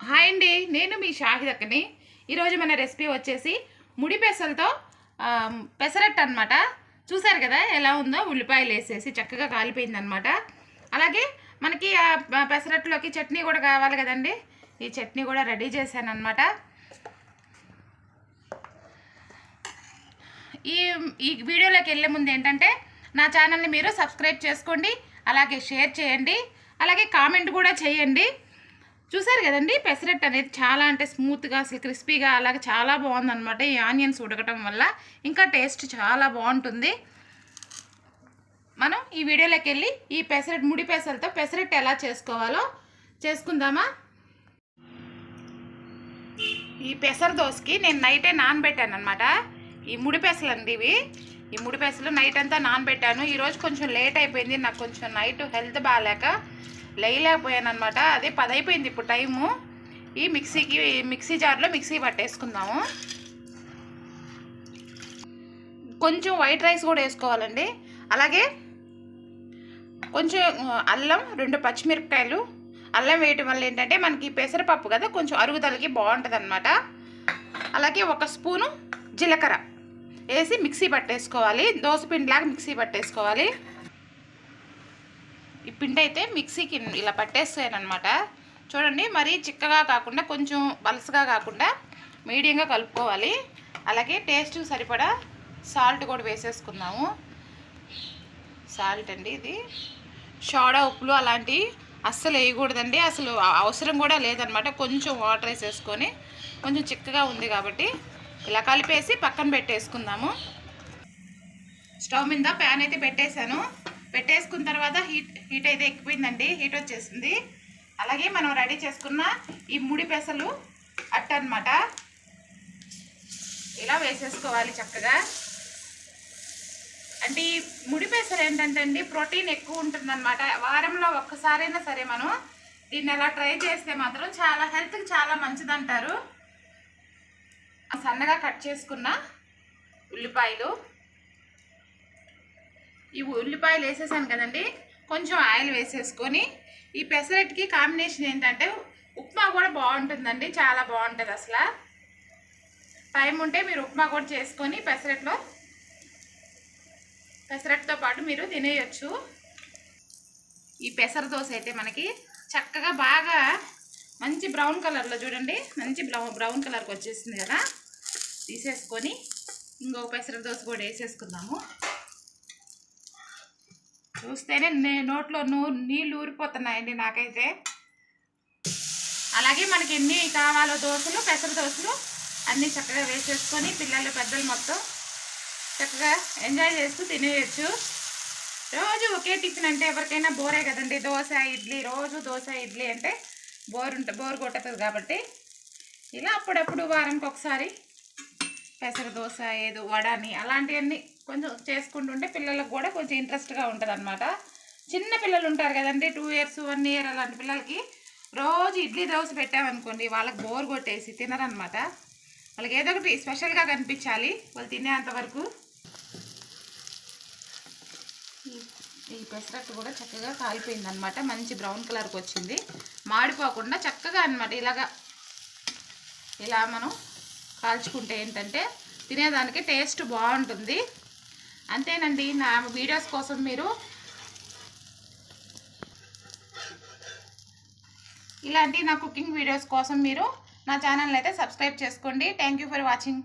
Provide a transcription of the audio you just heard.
Hi అండి నేను మీ షాహిదక్కని. ఈరోజు మన రెసిపీ వచ్చేసి ముడి పెసలతో ఆ, పెసరట్టు అనమాట చూసారు కదా ఎలా ఉందో? ఉల్లిపాయలు వేసేసి చక్కగా కాలిపోయిందనమాట అలాగే మనకి ఆ పెసరట్టులోకి చట్నీ కూడా కావాలి కదండి. ఈ చట్నీ కూడా రెడీ చేశాను అనమాట ఈ ఈ వీడియోలోకి వెళ్ళే ముందు ఏంటంటే నా ఛానల్ని మీరు సబ్స్క్రైబ్ చేసుకోండి అలాగే షేర్ చేయండి అలాగే కామెంట్ కూడా చేయండి. చూసారు కదండి? పెసరట్టు అనేది చాలా అంటే స్మూత్గా అసలు క్రిస్పీగా అలాగే చాలా బాగుందనమాట ఈ ఆనియన్స్ ఉడకటం వల్ల ఇంకా టేస్ట్ చాలా బాగుంటుంది. మనం ఈ వీడియోలోకి వెళ్ళి ఈ పెసరట్ ముడి పెసలతో పెసరట్టు ఎలా చేసుకోవాలో చేసుకుందామా? ఈ పెసర దోసకి నేను నైటే నానబెట్టాను అనమాట ఈ ముడి పెసలు అండి ఇవి. ఈ ముడి పెసలు నైట్ అంతా నానబెట్టాను. ఈరోజు కొంచెం లేట్ అయిపోయింది. నాకు కొంచెం నైట్ హెల్త్ బాగాలేక లేయలేకపోయాను అనమాట అదే పది అయిపోయింది ఇప్పుడు టైము. ఈ మిక్సీకి మిక్సీ జార్లో మిక్సీ పట్టేసుకుందాము. కొంచెం వైట్ రైస్ కూడా వేసుకోవాలండి. అలాగే కొంచెం అల్లం రెండు పచ్చిమిరపకాయలు. అల్లం వేయటం వల్ల ఏంటంటే మనకి పెసరపప్పు కదా కొంచెం అరుగుదలకి బాగుంటుంది అనమాట అలాగే ఒక స్పూను జీలకర్ర వేసి మిక్సీ పట్టేసుకోవాలి. దోశ పిండిలాగా మిక్సీ పట్టేసుకోవాలి. ఈ పిండి అయితే మిక్సీకి ఇలా పట్టేస్తాయనమాట. అనమాట చూడండి మరీ చిక్కగా కాకుండా కొంచెం పలసగా కాకుండా మీడియంగా కలుపుకోవాలి. అలాగే టేస్ట్ సరిపడా సాల్ట్ కూడా వేసేసుకుందాము. సాల్ట్ అండి ఇది. సోడా ఉప్పులు అలాంటివి అస్సలు వేయకూడదండి. అసలు అవసరం కూడా లేదనమాట. కొంచెం వాటర్ వేసేసుకొని కొంచెం చిక్కగా ఉంది కాబట్టి ఇలా కలిపేసి పక్కన పెట్టేసుకుందాము. స్టవ్ మీద ప్యాన్ అయితే పెట్టేశాను. పెట్టేసుకున్న తర్వాత హీట్ హీట్ అయితే ఎక్కిపోయిందండి. హీట్ వచ్చేసింది. అలాగే మనం రెడీ చేసుకున్న ఈ ముడి పెసలు అట్ట అనమాట ఇలా వేసేసుకోవాలి చక్కగా. అంటే ఈ ముడి పెసలు ఏంటంటే అండి ప్రోటీన్ ఎక్కువ ఉంటుందన్నమాట. వారంలో ఒక్కసారైనా సరే మనం దీన్ని అలా ట్రై చేస్తే మాత్రం చాలా హెల్త్కి చాలా మంచిదంటారు. సన్నగా కట్ చేసుకున్న ఉల్లిపాయలు. ఈ ఉల్లిపాయలు వేసేసాను కదండి కొంచెం ఆయిల్ వేసేసుకొని ఈ పెసరట్కి కాంబినేషన్ ఏంటంటే ఉప్మా కూడా బాగుంటుందండి చాలా బాగుంటుంది అసలు. టైం ఉంటే మీరు ఉప్మా కూడా చేసుకొని పెసరట్లో పెసరట్తో పాటు మీరు తినేయచ్చు. ఈ పెసర దోశ అయితే మనకి చక్కగా బాగా మంచి బ్రౌన్ కలర్లో చూడండి మంచి బ్రౌన్ బ్రౌన్ కలర్కి వచ్చేసింది కదా. తీసేసుకొని ఇంకొక పెసర దోశ కూడా వేసేసుకుందాము. చూస్తేనే నే- నోట్లో నూ నీళ్ళు ఊరిపోతున్నాయండి నాకైతే. అలాగే మనకి ఎన్ని కావాలో దోశలు పెసర దోశలు అన్నీ చక్కగా వేసేసుకొని పిల్లలు పెద్దలు మొత్తం చక్కగా ఎంజాయ్ చేస్తూ తినేయచ్చు. రోజు ఒకే టిఫిన్ అంటే ఎవరికైనా బోరే కదండి. దోశ ఇడ్లీ రోజు దోశ ఇడ్లీ అంటే బోర్ ఉంట బోర్ కొట్టదు కాబట్టి. ఇలా అప్పుడప్పుడు వారానికి ఒకసారి పెసర దోశ ఏదో వడని అలాంటివన్నీ కొంచెం చేసుకుంటుంటే పిల్లలకు కూడా కొంచెం ఇంట్రెస్ట్గా ఉంటుంది అనమాట చిన్న పిల్లలు ఉంటారు కదండి టూ ఇయర్స్ వన్ ఇయర్ అలాంటి పిల్లలకి రోజు ఇడ్లీ దోశ పెట్టామనుకోండి వాళ్ళకి బోర్ కొట్టేసి తినరనమాట వాళ్ళకి ఏదో ఒకటి స్పెషల్గా కనిపించాలి వాళ్ళు తినేంత వరకు. ఈ- ఈ పెసరట్టు కూడా చక్కగా కాలిపోయింది అనమాట మంచి బ్రౌన్ కలర్కి వచ్చింది. మాడిపోకుండా చక్కగా అనమాట ఇలాగా ఇలా మనం కాల్చుకుంటే ఏంటంటే తినేదానికి టేస్ట్ బాగుంటుంది. అంతేనండి. నా వీడియోస్ కోసం మీరు ఇలాంటి నా కుకింగ్ వీడియోస్ కోసం మీరు నా ఛానల్ అయితే సబ్స్క్రైబ్ చేసుకోండి. Thank you for watching.